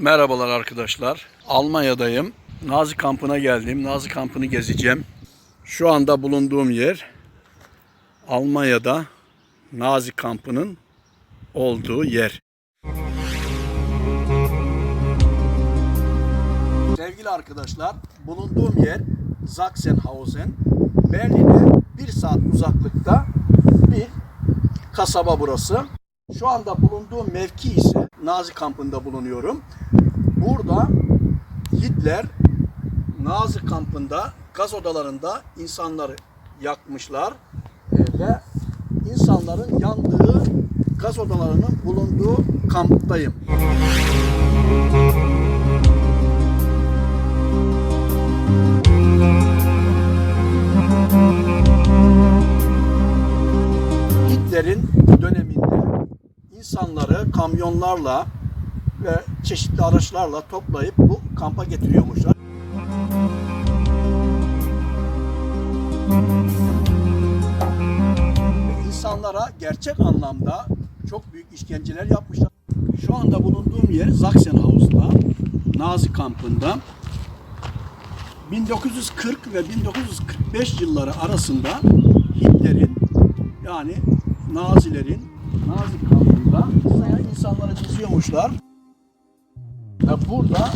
Merhabalar arkadaşlar. Almanya'dayım. Nazi kampına geldim. Nazi kampını gezeceğim. Şu anda bulunduğum yer Almanya'da Nazi kampının olduğu yer. Sevgili arkadaşlar, bulunduğum yer Sachsenhausen. Berlin'e bir saat uzaklıkta bir kasaba burası. Şu anda bulunduğum mevki ise Nazi kampında bulunuyorum. Burada Hitler Nazi kampında gaz odalarında insanları yakmışlar e, ve insanların yandığı gaz odalarının bulunduğu kamptayım. Hitler'in insanları kamyonlarla ve çeşitli araçlarla toplayıp bu kampa getiriyormuşlar. İnsanlara gerçek anlamda çok büyük işkenceler yapmışlar. Şu anda bulunduğum yer Sachsenhaus'ta, Nazi kampında. 1940 ve 1945 yılları arasında Hitler'in yani Nazilerin Nazi kampında insanları diziyormuşlar. Ve burada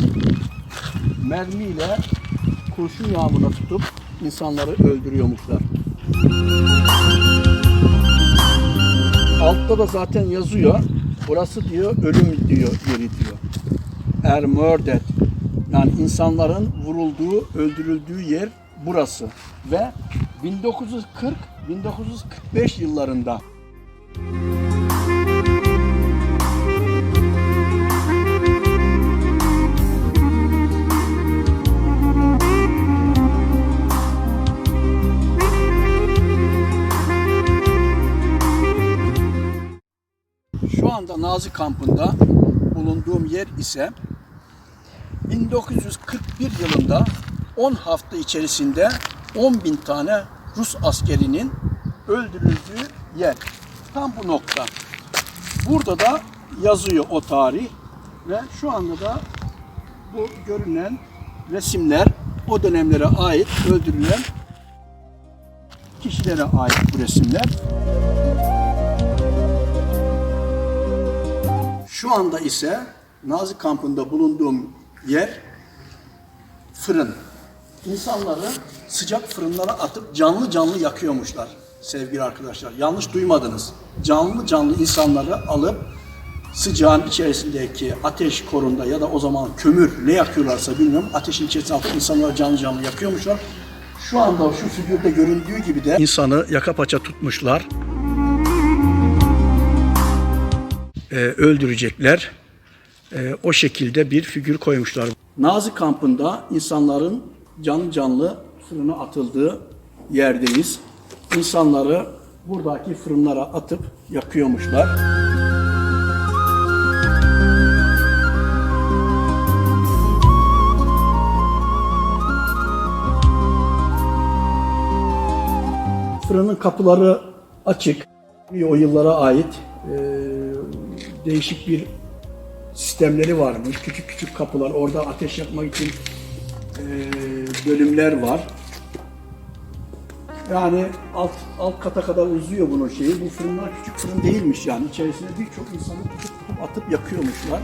mermiyle kurşun yağmuruna tutup insanları öldürüyormuşlar. Altta da zaten yazıyor. Burası diyor ölüm diyor yeri diyor. Er murdered. Yani insanların vurulduğu, öldürüldüğü yer burası. Ve 1940-1945 yıllarında anda Nazi kampında bulunduğum yer ise 1941 yılında 10 hafta içerisinde 10 bin tane Rus askerinin öldürüldüğü yer. Tam bu nokta. Burada da yazıyor o tarih ve şu anda da bu görünen resimler o dönemlere ait öldürülen kişilere ait bu resimler. Şu anda ise Nazi kampında bulunduğum yer fırın. İnsanları sıcak fırınlara atıp canlı canlı yakıyormuşlar sevgili arkadaşlar. Yanlış duymadınız. Canlı canlı insanları alıp sıcağın içerisindeki ateş korunda ya da o zaman kömür ne yakıyorlarsa bilmiyorum. Ateşin içerisine atıp insanları canlı canlı yakıyormuşlar. Şu anda şu figürde göründüğü gibi de insanı yaka paça tutmuşlar. E, öldürecekler. E, o şekilde bir figür koymuşlar. Nazi kampında insanların canlı canlı fırına atıldığı yerdeyiz. İnsanları buradaki fırınlara atıp yakıyormuşlar. Fırının kapıları açık. O yıllara ait e, değişik bir sistemleri varmış. Küçük küçük kapılar. Orada ateş yakmak için e, bölümler var. Yani alt, alt kata kadar uzuyor bunun şeyi. Bu fırınlar küçük fırın değilmiş yani. İçerisine birçok insanı tutup tutup atıp yakıyormuşlar.